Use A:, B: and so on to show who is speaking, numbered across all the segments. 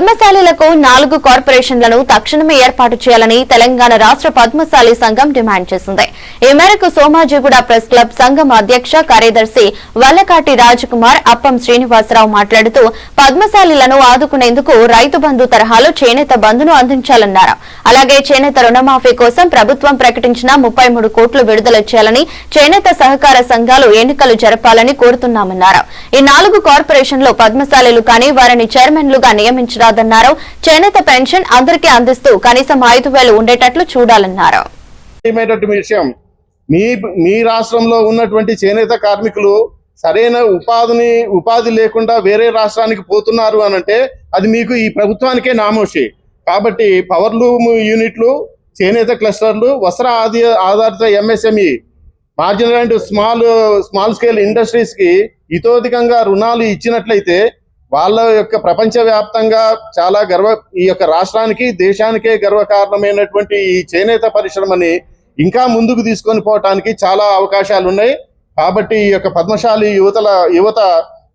A: పద్మశాలీలకు నాలుగు కార్పొరేషన్లను తక్షణమే ఏర్పాటు చేయాలని తెలంగాణ రాష్ట పద్మశాలి సంఘం డిమాండ్ చేసింది. ఈ మేరకు సోమాజిగూడ ప్రెస్ క్లబ్ సంఘం అధ్యక్ష కార్యదర్శి వల్లకాటి రాజకుమార్ అప్పం శ్రీనివాసరావు మాట్లాడుతూ పద్మశాలీలను ఆదుకునేందుకు రైతు బంధు తరహాలో చేనేత బంధును అందించాలన్నారు. అలాగే చేనేత రుణమాఫీ కోసం ప్రభుత్వం ప్రకటించిన ముప్పై మూడు కోట్లు విడుదల చేయాలని చేనేత సహకార సంఘాలు ఎన్నికలు జరపాలని కోరుతున్నామన్నారు. ఈ నాలుగు కార్పొరేషన్లు పద్మశాలీలు కానీ వారిని చైర్మన్లుగా కాదన్నారు. చేనేత పెన్షన్ అందరికీ అందిస్తూ కనీసం ఐదు వేలు ఉండేటట్లు చూడాలన్నారు.
B: విషయం? మీ మీ రాష్ట్రంలో ఉన్నటువంటి చేనేత కార్మికులు సరైన ఉపాధిని ఉపాధి లేకుండా వేరే రాష్ట్రానికి పోతున్నారు అని అంటే అది మీకు ఈ ప్రభుత్వానికే నామోషి. కాబట్టి పవర్లూమ్ యూనిట్లు చేనేత క్లస్టర్లు వస్త్ర ఆది ఆధారిత MSME marginal and small small scale ఇండస్ట్రీస్కి ఇతోధికంగా రుణాలు ఇచ్చినట్లయితే వాళ్ళ యొక్క ప్రపంచవ్యాప్తంగా చాలా గర్వ ఈ యొక్క రాష్ట్రానికి దేశానికే గర్వకారణమైనటువంటి ఈ చేనేత పరిశ్రమని ఇంకా ముందుకు తీసుకొని పోవటానికి చాలా అవకాశాలు ఉన్నాయి కాబట్టి ఈ యొక్క పద్మశాలి యువతల యువత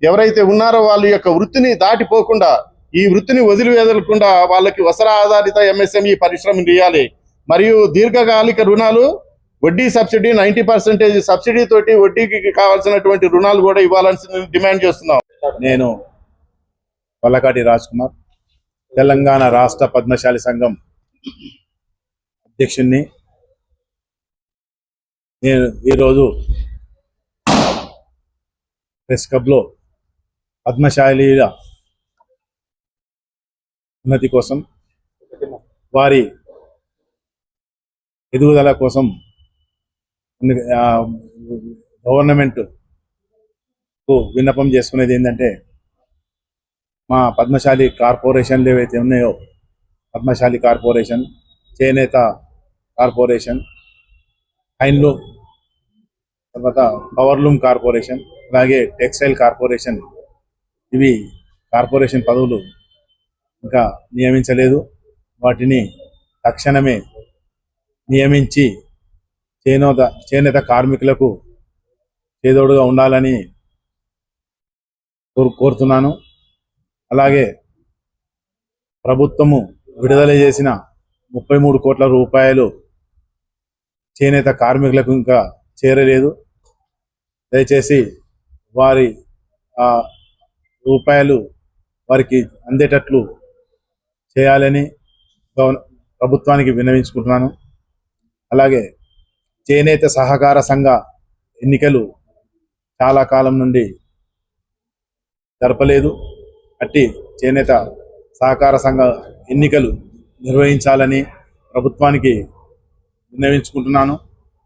B: ఎవరైతే ఉన్నారో వాళ్ళ యొక్క వృత్తిని దాటిపోకుండా ఈ వృత్తిని వదిలివేదలకుండా వాళ్ళకి వసర ఆధారిత ఎంఎస్ఎంఈ పరిశ్రమ ఇవ్వాలి మరియు దీర్ఘకాలిక రుణాలు వడ్డీ సబ్సిడీ నైంటీ పర్సెంటేజ్ సబ్సిడీ తోటి వడ్డీకి కావాల్సినటువంటి రుణాలు కూడా ఇవ్వాలని డిమాండ్ చేస్తున్నాం.
C: నేను వల్లకాటి రాజ్ కుమార్ తెలంగాణ రాష్ట్ర పద్మశాలి సంఘం అధ్యక్షుణ్ణి. నేను ఈరోజు ప్రెస్ క్లబ్లో పద్మశాలీల ఉన్నతి కోసం వారి ఎదుగుదల కోసం గవర్నమెంట్కు గవర్నమెంట్కు విన్నపం చేసుకునేది ఏంటంటే మా పద్మశాలి కార్పొరేషన్లు ఏవైతే ఉన్నాయో పద్మశాలి కార్పొరేషన్ చేనేత కార్పొరేషన్ హైన్లూ తర్వాత పవర్లూమ్ కార్పొరేషన్ అలాగే టెక్స్టైల్ కార్పొరేషన్ ఇవి కార్పొరేషన్ పదవులు ఇంకా నియమించలేదు. వాటిని తక్షణమే నియమించి చేనేత చేనేత కార్మికులకు చేదోడుగా ఉండాలని కోరు కోరుతున్నాను. అలాగే ప్రభుత్వము విడుదల చేసిన ముప్పై మూడు కోట్ల రూపాయలు చేనేత కార్మికులకు ఇంకా చేరలేదు. దయచేసి వారి ఆ రూపాయలు వారికి అందేటట్లు చేయాలని గవర్న ప్రభుత్వానికి విన్నవించుకుంటున్నాను. అలాగే చేనేత సహకార సంఘ ఎన్నికలు చాలా కాలం నుండి జరపలేదు. అట్టి చేనేత సహకార సంఘ ఎన్నికలు నిర్వహించాలని ప్రభుత్వానికి విన్నవించుకుంటున్నాను.